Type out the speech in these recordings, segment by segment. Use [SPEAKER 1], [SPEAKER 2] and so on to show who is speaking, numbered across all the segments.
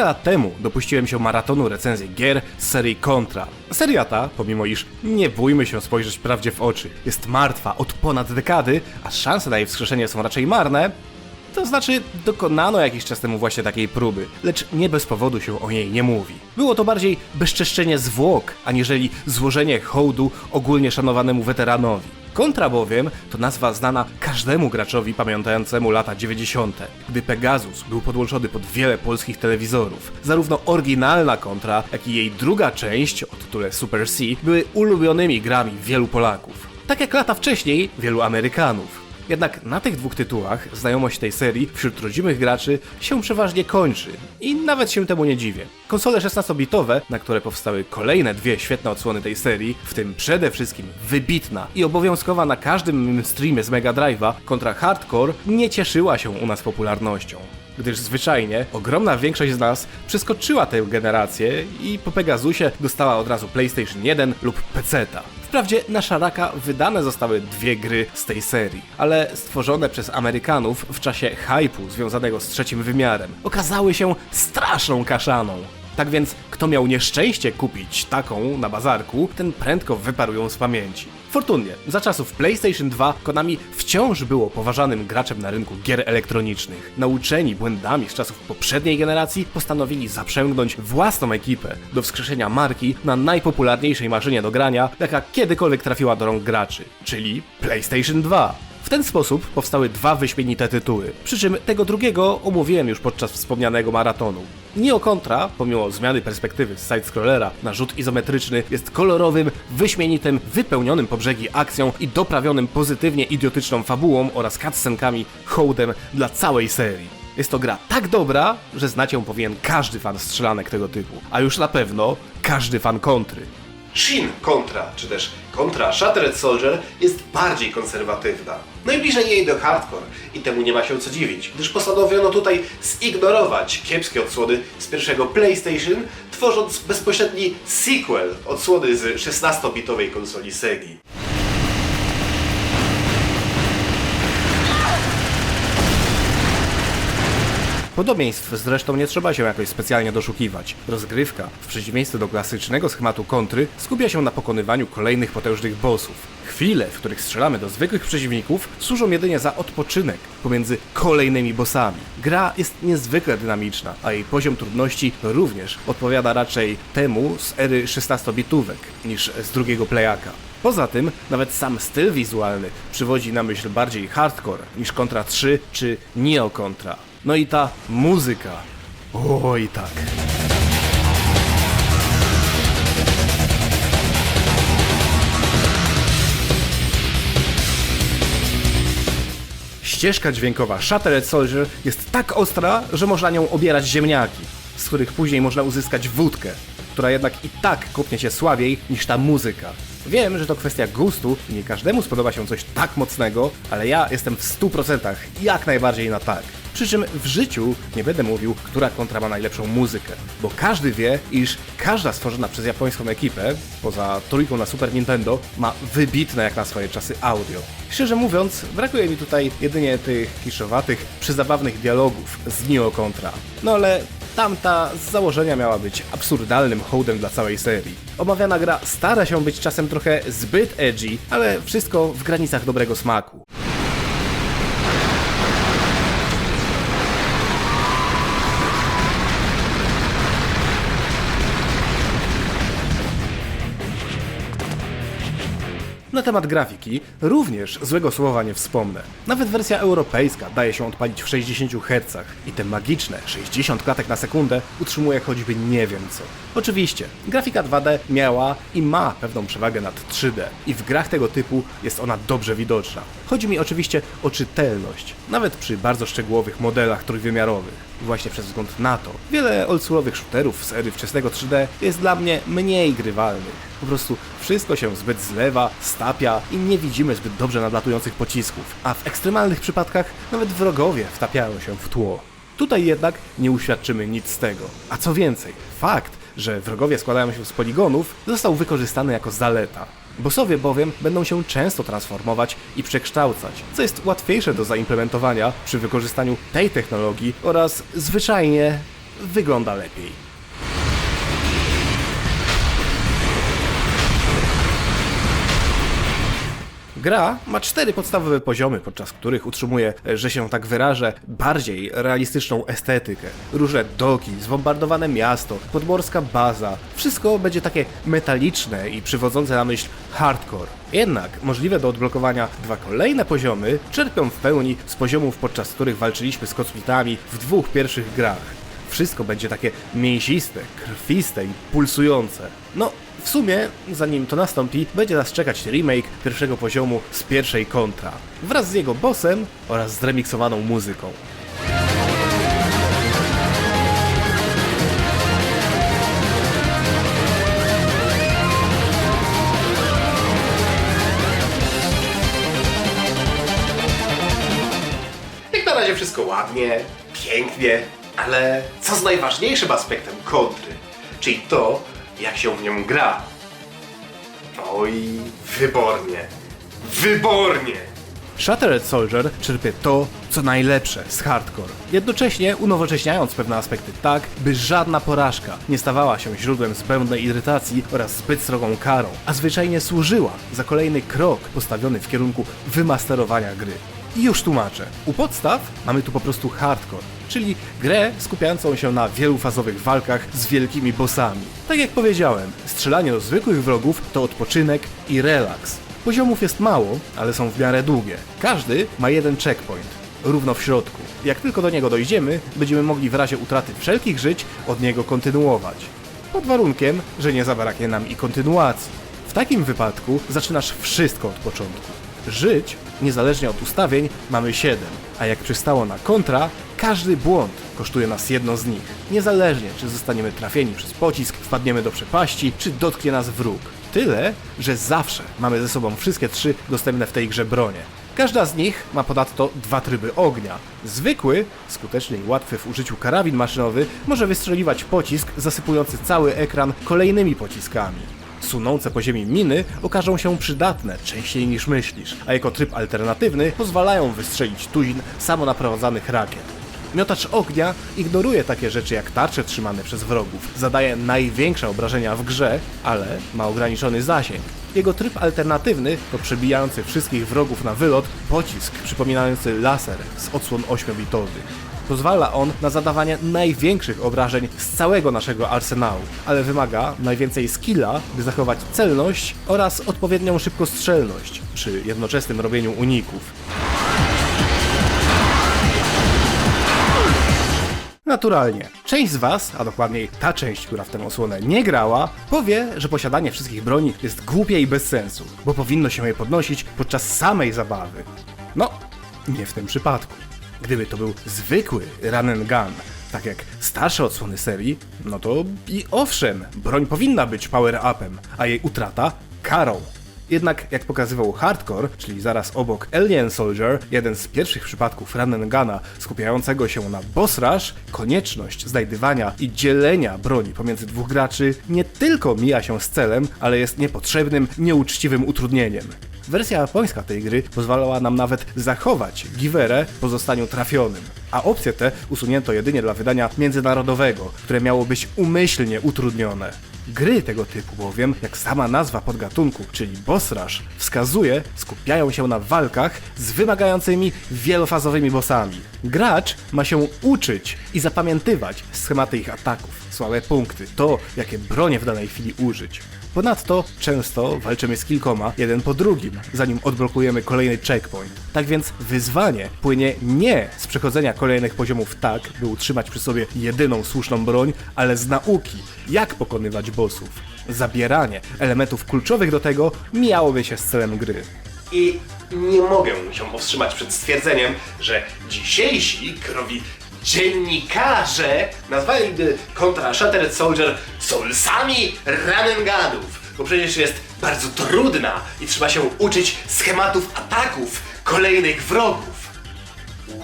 [SPEAKER 1] Kilka lat temu dopuściłem się maratonu recenzji gier z serii Contra. Seria ta, pomimo iż nie bójmy się spojrzeć prawdzie w oczy, jest martwa od ponad dekady, a szanse na jej wskrzeszenie są raczej marne, to znaczy, dokonano jakiś czas temu właśnie takiej próby, lecz nie bez powodu się o niej nie mówi. Było to bardziej bezczeszczenie zwłok, aniżeli złożenie hołdu ogólnie szanowanemu weteranowi. Kontra bowiem to nazwa znana każdemu graczowi pamiętającemu lata 90., gdy Pegasus był podłączony pod wiele polskich telewizorów. Zarówno oryginalna kontra, jak i jej druga część o tytule Super C były ulubionymi grami wielu Polaków. Tak jak lata wcześniej wielu Amerykanów. Jednak na tych dwóch tytułach znajomość tej serii wśród rodzimych graczy się przeważnie kończy i nawet się temu nie dziwię. Konsole 16-bitowe, na które powstały kolejne dwie świetne odsłony tej serii, w tym przede wszystkim wybitna i obowiązkowa na każdym streamie z Mega Drive'a kontra Hardcore, nie cieszyła się u nas popularnością gdyż zwyczajnie ogromna większość z nas przeskoczyła tę generację i po Pegasusie dostała od razu PlayStation 1 lub PC-ta. Wprawdzie na szaraka wydane zostały dwie gry z tej serii, ale stworzone przez Amerykanów w czasie hypu związanego z trzecim wymiarem okazały się straszną kaszaną. Tak więc, kto miał nieszczęście kupić taką na bazarku, ten prędko wyparł ją z pamięci. Fortunnie, za czasów PlayStation 2 Konami wciąż było poważanym graczem na rynku gier elektronicznych. Nauczeni błędami z czasów poprzedniej generacji postanowili zaprzęgnąć własną ekipę do wskrzeszenia marki na najpopularniejszej maszynie do grania, jaka kiedykolwiek trafiła do rąk graczy, czyli PlayStation 2. W ten sposób powstały dwa wyśmienite tytuły, przy czym tego drugiego omówiłem już podczas wspomnianego maratonu. Neo Contra, pomimo zmiany perspektywy z side-scrollera na rzut izometryczny, jest kolorowym, wyśmienitym, wypełnionym po brzegi akcją i doprawionym pozytywnie idiotyczną fabułą oraz cutscenkami hołdem dla całej serii. Jest to gra tak dobra, że znać ją powinien każdy fan strzelanek tego typu, a już na pewno każdy fan kontry. Shin Contra, czy też Contra Shattered Soldier jest bardziej konserwatywna. Najbliżej jej do hardcore i temu nie ma się co dziwić, gdyż postanowiono tutaj zignorować kiepskie odsłony z pierwszego PlayStation, tworząc bezpośredni sequel odsłony z 16-bitowej konsoli Segi. Podobieństw zresztą nie trzeba się jakoś specjalnie doszukiwać. Rozgrywka, w przeciwieństwie do klasycznego schematu kontry, skupia się na pokonywaniu kolejnych potężnych bossów. Chwile, w których strzelamy do zwykłych przeciwników, służą jedynie za odpoczynek pomiędzy kolejnymi bossami. Gra jest niezwykle dynamiczna, a jej poziom trudności również odpowiada raczej temu z ery 16-bitówek niż z drugiego playaka. Poza tym, nawet sam styl wizualny przywodzi na myśl bardziej hardcore niż Contra 3 czy Neo Contra. No i ta muzyka. Oj tak. Ścieżka dźwiękowa Shattered Soldier jest tak ostra, że można nią obierać ziemniaki, z których później można uzyskać wódkę, która jednak i tak kopnie się słabiej niż ta muzyka. Wiem, że to kwestia gustu i nie każdemu spodoba się coś tak mocnego, ale ja jestem w 100% jak najbardziej na tak. Przy czym w życiu nie będę mówił, która kontra ma najlepszą muzykę, bo każdy wie, iż każda stworzona przez japońską ekipę, poza trójką na Super Nintendo, ma wybitne jak na swoje czasy audio. Szczerze mówiąc, brakuje mi tutaj jedynie tych kiszowatych, przyzabawnych dialogów z Neo Contra. No ale Tamta z założenia miała być absurdalnym hołdem dla całej serii. Omawiana gra stara się być czasem trochę zbyt edgy, ale wszystko w granicach dobrego smaku. Na temat grafiki również złego słowa nie wspomnę. Nawet wersja europejska daje się odpalić w 60 Hz i te magiczne 60 klatek na sekundę utrzymuje choćby nie wiem co. Oczywiście, grafika 2D miała i ma pewną przewagę nad 3D i w grach tego typu jest ona dobrze widoczna. Chodzi mi oczywiście o czytelność, nawet przy bardzo szczegółowych modelach trójwymiarowych. Właśnie przez wzgląd na to, wiele oldschoolowych shooterów z ery wczesnego 3D jest dla mnie mniej grywalnych. Po prostu wszystko się zbyt zlewa, stapia i nie widzimy zbyt dobrze nadlatujących pocisków, a w ekstremalnych przypadkach nawet wrogowie wtapiają się w tło. Tutaj jednak nie uświadczymy nic z tego. A co więcej, fakt, że wrogowie składają się z poligonów, został wykorzystany jako zaleta. Bossowie bowiem będą się często transformować i przekształcać, co jest łatwiejsze do zaimplementowania przy wykorzystaniu tej technologii oraz zwyczajnie wygląda lepiej. Gra ma cztery podstawowe poziomy, podczas których utrzymuje, że się tak wyrażę, bardziej realistyczną estetykę. Różne doki, zbombardowane miasto, podmorska baza. Wszystko będzie takie metaliczne i przywodzące na myśl hardcore. Jednak możliwe do odblokowania dwa kolejne poziomy czerpią w pełni z poziomów, podczas których walczyliśmy z kosmitami w dwóch pierwszych grach. Wszystko będzie takie mięsiste, krwiste i pulsujące. No, w sumie, zanim to nastąpi, będzie nas czekać remake pierwszego poziomu z pierwszej kontra, wraz z jego bossem oraz zremiksowaną muzyką.
[SPEAKER 2] Wszystko ładnie, pięknie, ale co z najważniejszym aspektem kontry, czyli to, jak się w nią gra. Oj, wybornie. Wybornie!
[SPEAKER 1] Shattered Soldier czerpie to, co najlepsze z hardcore, jednocześnie unowocześniając pewne aspekty tak, by żadna porażka nie stawała się źródłem zbędnej irytacji oraz zbyt srogą karą, a zwyczajnie służyła za kolejny krok postawiony w kierunku wymasterowania gry. I już tłumaczę. U podstaw mamy tu po prostu hardcore, czyli grę skupiającą się na wielufazowych walkach z wielkimi bossami. Tak jak powiedziałem, strzelanie do zwykłych wrogów to odpoczynek i relaks. Poziomów jest mało, ale są w miarę długie. Każdy ma jeden checkpoint, równo w środku. Jak tylko do niego dojdziemy, będziemy mogli w razie utraty wszelkich żyć od niego kontynuować. Pod warunkiem, że nie zabraknie nam i kontynuacji. W takim wypadku zaczynasz wszystko od początku. Żyć, niezależnie od ustawień, mamy 7, a jak przystało na kontra, każdy błąd kosztuje nas jedno z nich. Niezależnie, czy zostaniemy trafieni przez pocisk, wpadniemy do przepaści, czy dotknie nas wróg. Tyle, że zawsze mamy ze sobą wszystkie trzy dostępne w tej grze bronie. Każda z nich ma ponadto dwa tryby ognia. Zwykły, skuteczny i łatwy w użyciu karabin maszynowy, może wystrzeliwać pocisk zasypujący cały ekran kolejnymi pociskami. Sunące po ziemi miny okażą się przydatne częściej niż myślisz, a jako tryb alternatywny pozwalają wystrzelić tuzin samonaprowadzanych rakiet. Miotacz ognia ignoruje takie rzeczy jak tarcze trzymane przez wrogów, zadaje największe obrażenia w grze, ale ma ograniczony zasięg. Jego tryb alternatywny to przebijający wszystkich wrogów na wylot pocisk przypominający laser z odsłon 8-bitowych. Pozwala on na zadawanie największych obrażeń z całego naszego arsenału, ale wymaga najwięcej skilla, by zachować celność oraz odpowiednią szybkostrzelność przy jednoczesnym robieniu uników. Naturalnie. Część z Was, a dokładniej ta część, która w tę osłonę nie grała, powie, że posiadanie wszystkich broni jest głupie i bez sensu, bo powinno się je podnosić podczas samej zabawy. No, nie w tym przypadku. Gdyby to był zwykły run and gun, tak jak starsze odsłony serii, no to i owszem, broń powinna być power-upem, a jej utrata karą. Jednak jak pokazywał Hardcore, czyli zaraz obok Alien Soldier, jeden z pierwszych przypadków guna skupiającego się na boss rush, konieczność znajdywania i dzielenia broni pomiędzy dwóch graczy nie tylko mija się z celem, ale jest niepotrzebnym, nieuczciwym utrudnieniem. Wersja japońska tej gry pozwalała nam nawet zachować giwerę po zostaniu trafionym, a opcje te usunięto jedynie dla wydania międzynarodowego, które miało być umyślnie utrudnione. Gry tego typu bowiem, jak sama nazwa podgatunku, czyli boss rush, wskazuje, skupiają się na walkach z wymagającymi wielofazowymi bossami. Gracz ma się uczyć i zapamiętywać schematy ich ataków, słabe punkty, to jakie bronie w danej chwili użyć. Ponadto często walczymy z kilkoma, jeden po drugim, zanim odblokujemy kolejny checkpoint. Tak więc wyzwanie płynie nie z przechodzenia kolejnych poziomów tak, by utrzymać przy sobie jedyną słuszną broń, ale z nauki, jak pokonywać bossów. Zabieranie elementów kluczowych do tego miałoby się z celem gry.
[SPEAKER 2] I nie mogę się powstrzymać przed stwierdzeniem, że dzisiejsi krowi dziennikarze nazwaliby kontra Shattered Soldier soulsami ramenganów, bo przecież jest bardzo trudna i trzeba się uczyć schematów ataków kolejnych wrogów.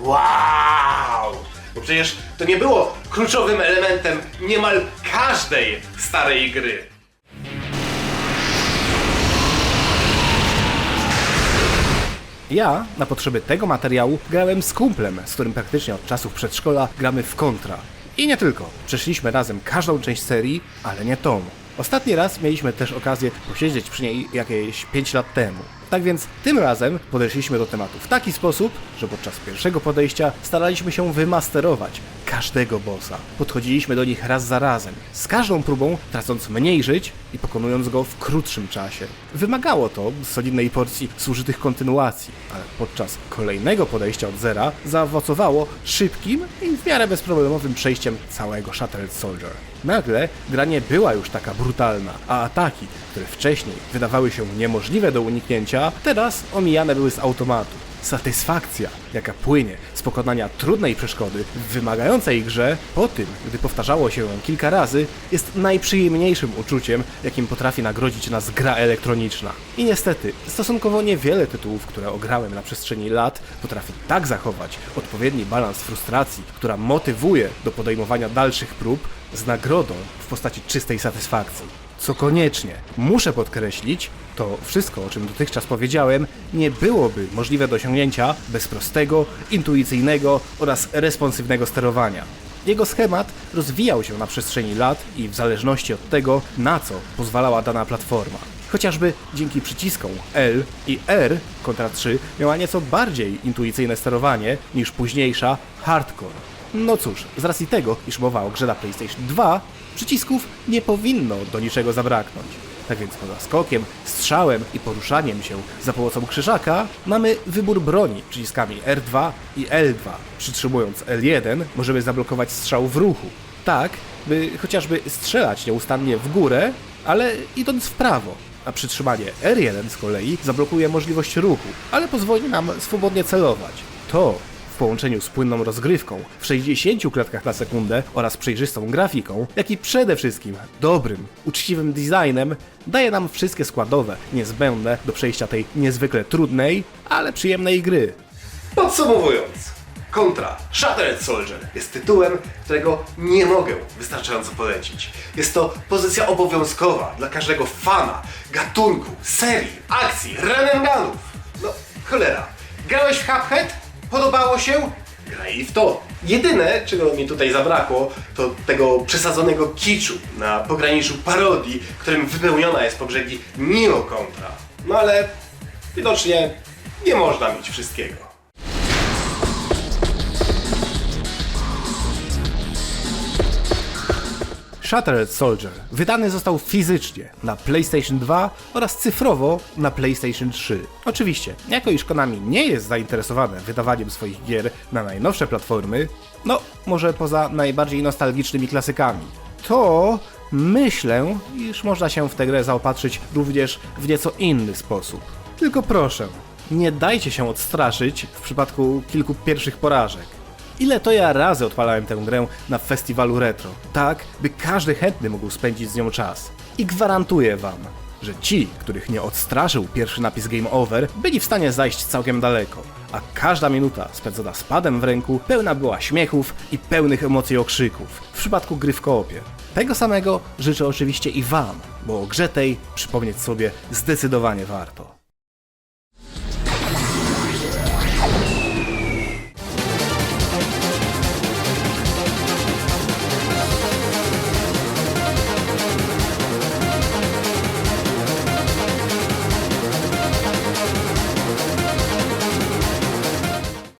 [SPEAKER 2] Wow! Bo przecież to nie było kluczowym elementem niemal każdej starej gry.
[SPEAKER 1] Ja, na potrzeby tego materiału, grałem z kumplem, z którym praktycznie od czasów przedszkola gramy w kontra. I nie tylko. Przeszliśmy razem każdą część serii, ale nie tą. Ostatni raz mieliśmy też okazję posiedzieć przy niej jakieś 5 lat temu. Tak więc tym razem podeszliśmy do tematu w taki sposób, że podczas pierwszego podejścia staraliśmy się wymasterować każdego bossa. Podchodziliśmy do nich raz za razem, z każdą próbą tracąc mniej żyć i pokonując go w krótszym czasie. Wymagało to solidnej porcji zużytych kontynuacji, ale podczas kolejnego podejścia od zera zaowocowało szybkim i w miarę bezproblemowym przejściem całego Shattered Soldier. Nagle gra nie była już taka brutalna, a ataki, które wcześniej wydawały się niemożliwe do uniknięcia, teraz omijane były z automatu. Satysfakcja, jaka płynie z pokonania trudnej przeszkody w wymagającej grze, po tym, gdy powtarzało się ją kilka razy, jest najprzyjemniejszym uczuciem, jakim potrafi nagrodzić nas gra elektroniczna. I niestety, stosunkowo niewiele tytułów, które ograłem na przestrzeni lat, potrafi tak zachować odpowiedni balans frustracji, która motywuje do podejmowania dalszych prób, z nagrodą w postaci czystej satysfakcji. Co koniecznie muszę podkreślić, to wszystko, o czym dotychczas powiedziałem, nie byłoby możliwe do osiągnięcia bez prostego, intuicyjnego oraz responsywnego sterowania. Jego schemat rozwijał się na przestrzeni lat i w zależności od tego, na co pozwalała dana platforma. Chociażby dzięki przyciskom L i R kontra 3 miała nieco bardziej intuicyjne sterowanie niż późniejsza Hardcore. No cóż, z racji tego, iż mowa o grze na PlayStation 2, przycisków nie powinno do niczego zabraknąć. Tak więc poza skokiem, strzałem i poruszaniem się za pomocą krzyżaka mamy wybór broni przyciskami R2 i L2. Przytrzymując L1 możemy zablokować strzał w ruchu. Tak, by chociażby strzelać nieustannie w górę, ale idąc w prawo. A przytrzymanie R1 z kolei zablokuje możliwość ruchu, ale pozwoli nam swobodnie celować. To w połączeniu z płynną rozgrywką w 60 klatkach na sekundę oraz przejrzystą grafiką, jak i przede wszystkim dobrym, uczciwym designem, daje nam wszystkie składowe niezbędne do przejścia tej niezwykle trudnej, ale przyjemnej gry.
[SPEAKER 2] Podsumowując, Contra Shattered Soldier jest tytułem, którego nie mogę wystarczająco polecić. Jest to pozycja obowiązkowa dla każdego fana gatunku, serii, akcji, run and gunów. No, cholera. Grałeś w Cuphead? Podobało się? Graj w to. Jedyne, czego mi tutaj zabrakło, to tego przesadzonego kiczu na pograniczu parodii, którym wypełniona jest po brzegi Neo Contra. No ale widocznie nie można mieć wszystkiego.
[SPEAKER 1] Shattered Soldier wydany został fizycznie na PlayStation 2 oraz cyfrowo na PlayStation 3. Oczywiście, jako iż Konami nie jest zainteresowane wydawaniem swoich gier na najnowsze platformy, no może poza najbardziej nostalgicznymi klasykami, to myślę, iż można się w tę grę zaopatrzyć również w nieco inny sposób. Tylko proszę, nie dajcie się odstraszyć w przypadku kilku pierwszych porażek. Ile to ja razy odpalałem tę grę na festiwalu retro, tak by każdy chętny mógł spędzić z nią czas. I gwarantuję wam, że ci, których nie odstraszył pierwszy napis Game Over, byli w stanie zajść całkiem daleko, a każda minuta spędzona z padem w ręku pełna była śmiechów i pełnych emocji okrzyków, w przypadku gry w koopie. Tego samego życzę oczywiście i wam, bo o grze tej przypomnieć sobie zdecydowanie warto.